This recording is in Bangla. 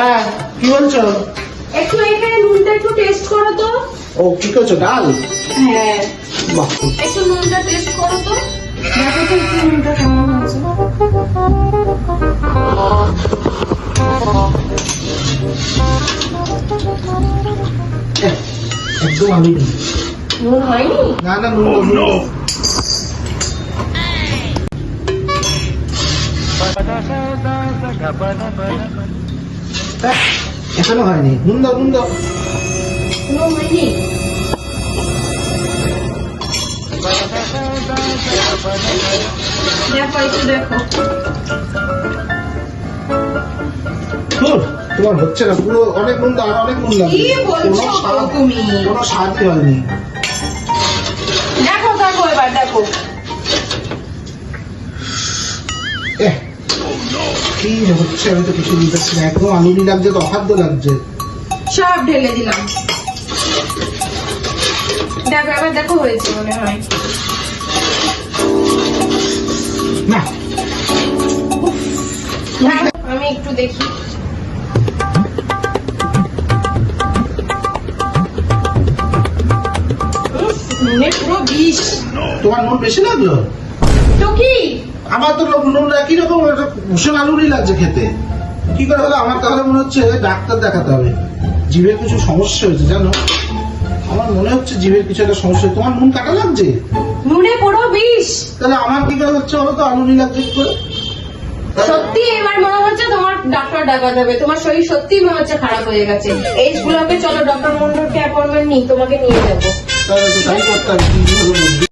হ্যাঁ কি বলছো? একটু এখানে নুনটা একটু টেস্ট করো তো। ও কি করছ ডাল? হ্যাঁ। বাহ। একটু নুনটা টেস্ট করো তো। দেখো তো একটু নুনটা কেমন হয়েছে। একদম আমি নুন হয়নি? না না নুন এখনও হয়নি? নুন দাও নুন দাও তোমার হচ্ছে না পুরো অনেক নুন দাও আর অনেক নুন বলছো কোনো স্বাদই হয়নি। দেখো দেখো এবার দেখো। এহ, কি হচ্ছে আমি তো কিছু বুঝতে পারছি না। একদম লাগছে তো অখাদ্য লাগছে সব ঢেলে দিলাম। দেখো এবার দেখো হয়েছে মনে হয়। না। আমি একটু দেখি। উফ, বিষ। তোমার নুন বেশি লাগল? তো কি? আমার তো নুন একই রকম ভীষণ আলুনি লাগছে খেতে। কি করে হলো? আমার তাহলে মনে হচ্ছে ডাক্তার দেখাতে হবে। জিভের কিছু সমস্যা হয়েছে জানো? আমার মনে হচ্ছে জিভের কিছু একটা সমস্যা। তোমার নুন কাটা লাগছে? নুনে পুরো বিষ। তাহলে আমার কি করে হচ্ছে বলো তো? আলুনি লাগছে কি করে? সত্যি এবার মনে হচ্ছে তোমার ডাক্তার ডাকা যাবে। তোমার শরীর সত্যি মনে হচ্ছে খারাপ হয়ে গেছে। এই ব্লকে চলো ডক্টর মন্ডলকে অ্যাপয়েন্টমেন্ট নিই তোমাকে নিয়ে যাব। তাহলে তো তাই করতে হবে